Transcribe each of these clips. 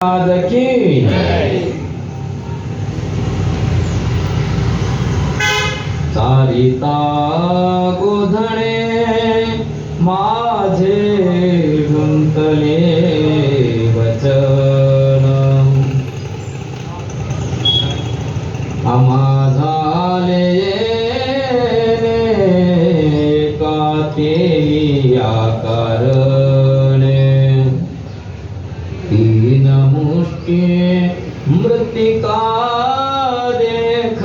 महाराज की चारिता गोधणे माझे गुंतले मृतिका देख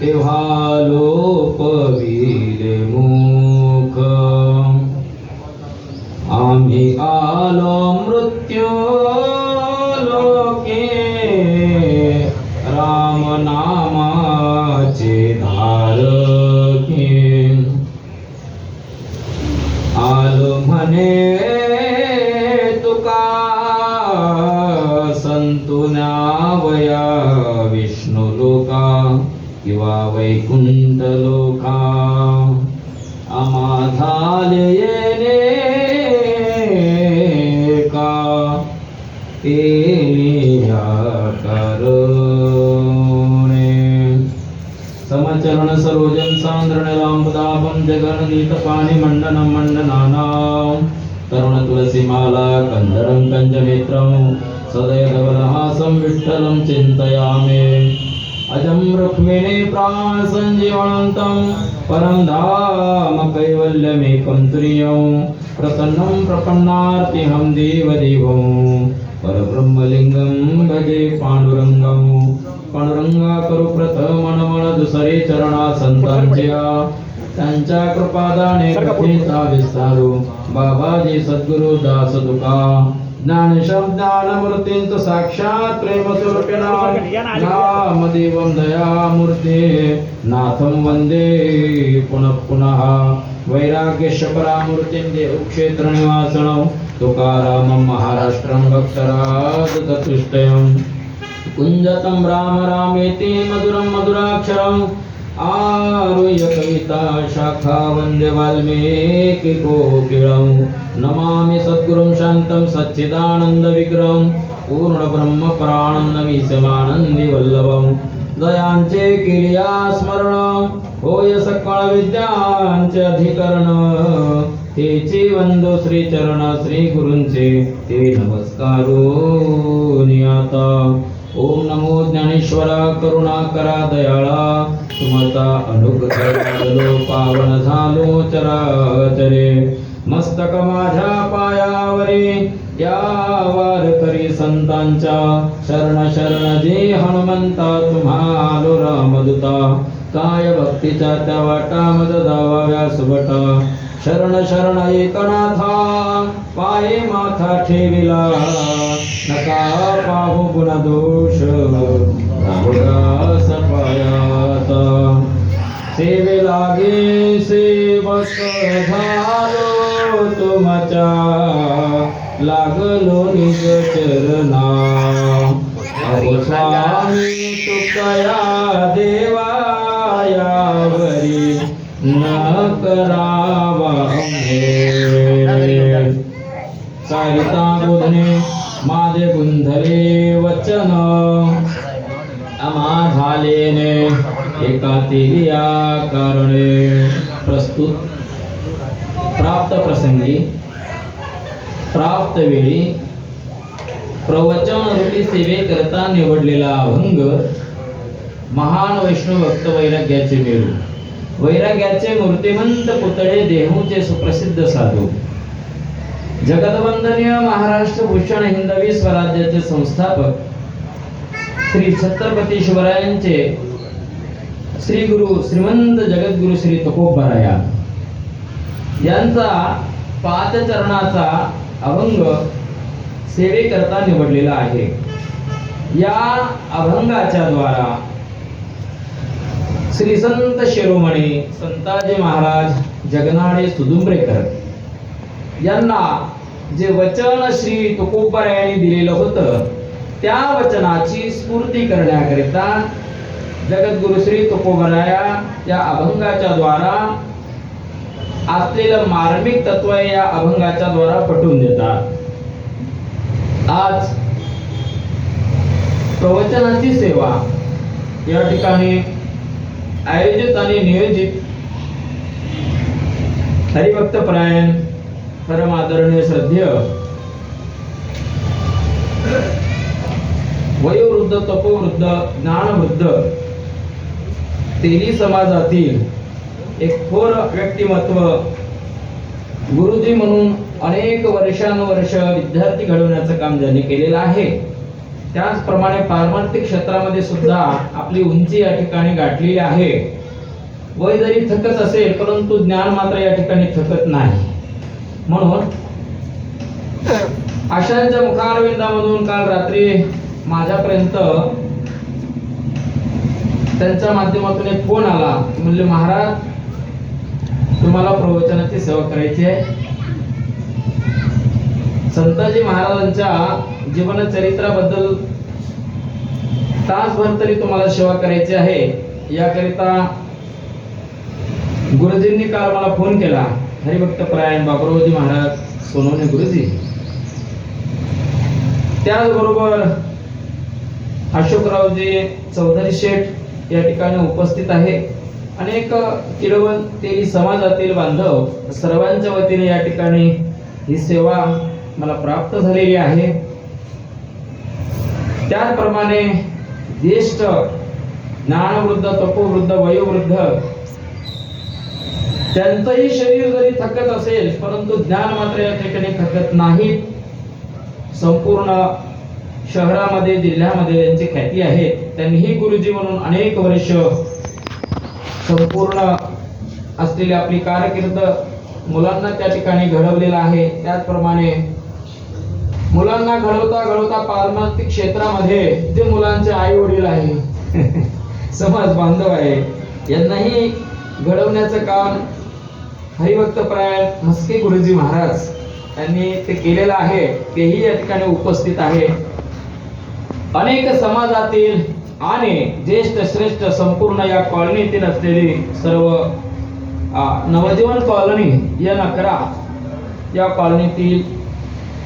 तेव्हा लोपविले मुख आम्ही आलो मृत्यू लोके वया विष्णुलोका किंवा वैकुण्ठलोका अमाधालयेने का समचरण सरोजन सान्द्रणलाम्बदापं जगन्नीतपाणिमण्डनं मण्डनानां। तरुणतुलसीमाला कन्दरं कञ्जमित्रम् सदैवलहासं विठ्ठलं चिन्तयामि। अजं रुक्मिणी प्राण सञ्जीवनन्तं परं धाम कैवल्यमेकं तुर्यं। प्रसन्नं प्रपन्नार्तिहं देवदेवं। परब्रह्मलिङ्गं भजे पांडुरङ्गं। पांडुरंगा करू प्रथम मन दुसरे चरणा संतांच्या त्यांच्या कृपादाने कथेचा विस्तारू। बाबाजी सद्गुरु दास तुका ज्ञान शब्दान मूर्तींच साक्षात प्रेम स्वरूपिणा दयामूर्ते नाथं वंदे पुनः पुनः वैराग्यशपरामूर्तिं परामूर्तिं तुकारामं महाराष्ट्रं भक्तराज चतुष्टयम् कुञ्जतं राम रामेति मधुरं मधुराक्षरम् आरुह्य कविता शाखा वन्दे वाल्मीकि नमामि सद्गुरुं शान्तं सच्चिदानन्दविग्रहं पूर्णब्रह्म प्राणन्नमीशमानन्दि वल्लभं दयांचे किलिया स्मरण होय सकळ अधिकरण। तेची वंदो श्री चरण श्री ते नमस्कारो नियाता ओम नमो ज्ञानेश्वरा करुणा करा दयाळा। तुमचा अनुग्रह झालो पावन झालो चराचरे। मस्तक माझ्या पायावरी या वारकरी संतांच्या शरण शरण जे हनुमंता तुम्हालो रामदुता. काय भक्तीच्या त्या वाटा मद दावा सुबटा शरण शरण एकनाथा पाये माथा ठेविला. नका पाहू गुण दोष. रामदास पायाता सेवे लागे सेवक झालो. तुमच्या लागलो निज चरणा. स्वामी तुकया देवायावरी न करावा बोधने माझे गुंधले वचन. आम्हा झालेने एका कारणे प्रस्तुत प्राप्त प्रसंगी प्राप्त वेळी प्रवचन रूपी सेवेकरता निवडलेला अभंग महान वैष्णव भक्त वैराग्याचे मेरू. वैराग्याचे मूर्तिमंत पुतळे देहूचे सुप्रसिद्ध साधू. जगदवंदनीय महाराष्ट्र भूषण हिंदवी स्वराज्याचे संस्थापक श्री छत्रपती शिवरायांचे श्री गुरु श्रीमंत जगद्गुरु श्री तकोबराया यांचा पाच चरणाचा अभंग सेवेकरता निवडलेला आहे. या अभंगाच्या द्वारा श्री संत शिरोमणी संताजी महाराज जगनाडे सुदुंबरेकर यांना जे वचन श्री तुकोबर यांनी दिलेलं होतं त्या वचनाची स्फूर्ती करण्याकरिता जगद्गुरु श्री तुकोबराया या अभंगाच्या द्वारा असलेलं मार्मिक तत्व या अभंगाच्या द्वारा पटवून देतात. आज प्रवचनाची सेवा या ठिकाणी आयोजित आणि नियोजित हरिभक्त परायण परम आदरणीय श्रद्धेय वयोवृद्ध तपोवृद्ध ज्ञानवृद्ध तेली समाजातील एक थोर व्यक्तिमत्व. गुरुजी म्हणून अनेक वर्षानुवर्ष विद्यार्थी घडवण्याचं काम ज्यांनी केलेलं आहे त्याचप्रमाणे पारमार्थिक क्षेत्रामध्ये सुद्धा आपली उंची या ठिकाणी गाठलेली आहे. वय जरी थकत असेल परंतु ज्ञान मात्र या ठिकाणी थकत नाही. म्हणून आशांच्या मुखारविंदामधून काल रात्री माझ्यापर्यंत त्यांच्या माध्यमातून एक फोन आला. म्हणजे महाराज तुम्हाला प्रवचनाची सेवा करायची आहे. संताजी महाराजांच्या जीवनचरित्राबद्दल तासभर तरी तुम्हाला सेवा करायची आहे. याकरिता गुरुजींनी काल मला फोन केला. हरिभक्त परायण बाबुरावजी महाराज सोनवणे गुरुजी. त्याचबरोबर अशोकरावजी चौधरी शेठ या ठिकाणी उपस्थित आहे. अनेक किडवण तेली समाजातील बांधव सर्वांच्या वतीने या ठिकाणी ही सेवा मला प्राप्त झालेली आहे. त्याचप्रमाणे ज्येष्ठ ज्ञानवृद्ध तपोवृद्ध वयोवृद्ध त्यांचंही शरीर जरी थकत असेल परंतु ज्ञान मात्र या ठिकाणी थकत नाही. संपूर्ण शहरामध्ये जिल्ह्यामध्ये त्यांची ख्याती आहे त्यांनीही गुरुजी म्हणून अनेक वर्ष संपूर्ण असलेली आपली कारकीर्द मुलांना त्या ठिकाणी घडवलेलं आहे. त्याचप्रमाणे मुलांना घडवता घडवता पारमार्थिक क्षेत्रामध्ये जे मुलांचे आई वडील आहे समाज बांधव आहे यांनाही घडवण्याचं काम हरिभक्त परायण गुरुजी महाराज यांनी ते केलेलं आहे. तेही या ठिकाणी उपस्थित आहे. अनेक समाजातील आणि ज्येष्ठ श्रेष्ठ संपूर्ण या कॉलनीतील असलेली सर्व नवजीवन कॉलनी या नकरा या कॉलनीतील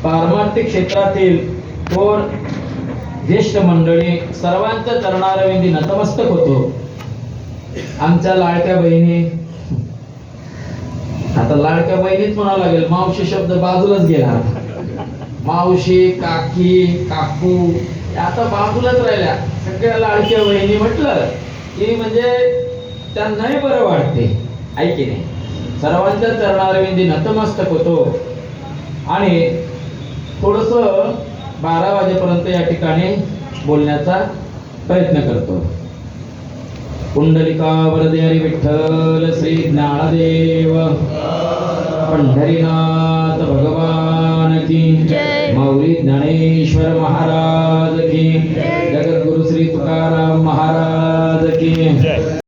पारमार्थिक क्षेत्रातील कोण ज्येष्ठ मंडळी सर्वांच्या चरणारविंदी नतमस्तक होतो. आमच्या लाडक्या बहिणी. आता लाडक्या बहिणीच म्हणावं लागेल मावशी शब्द बाजूलाच गेला. मावशी काकी काकू आता बाजूलाच राहिल्या. सगळ्याला लाडक्या बहिणी म्हटलं की म्हणजे त्यांनाही बरं वाटते. ऐकी नाही? सर्वांच्या चरणारविंदी नतमस्तक होतो. आणि थोडस बारा वाजेपर्यंत या ठिकाणी बोलण्याचा प्रयत्न करतो. पुंडलिका वरदे हरी विठ्ठल श्री ज्ञानदेव पंढरीनाथ भगवान की जय. माऊली ज्ञानेश्वर महाराज की. जगद्गुरु श्री तुकाराम महाराज की.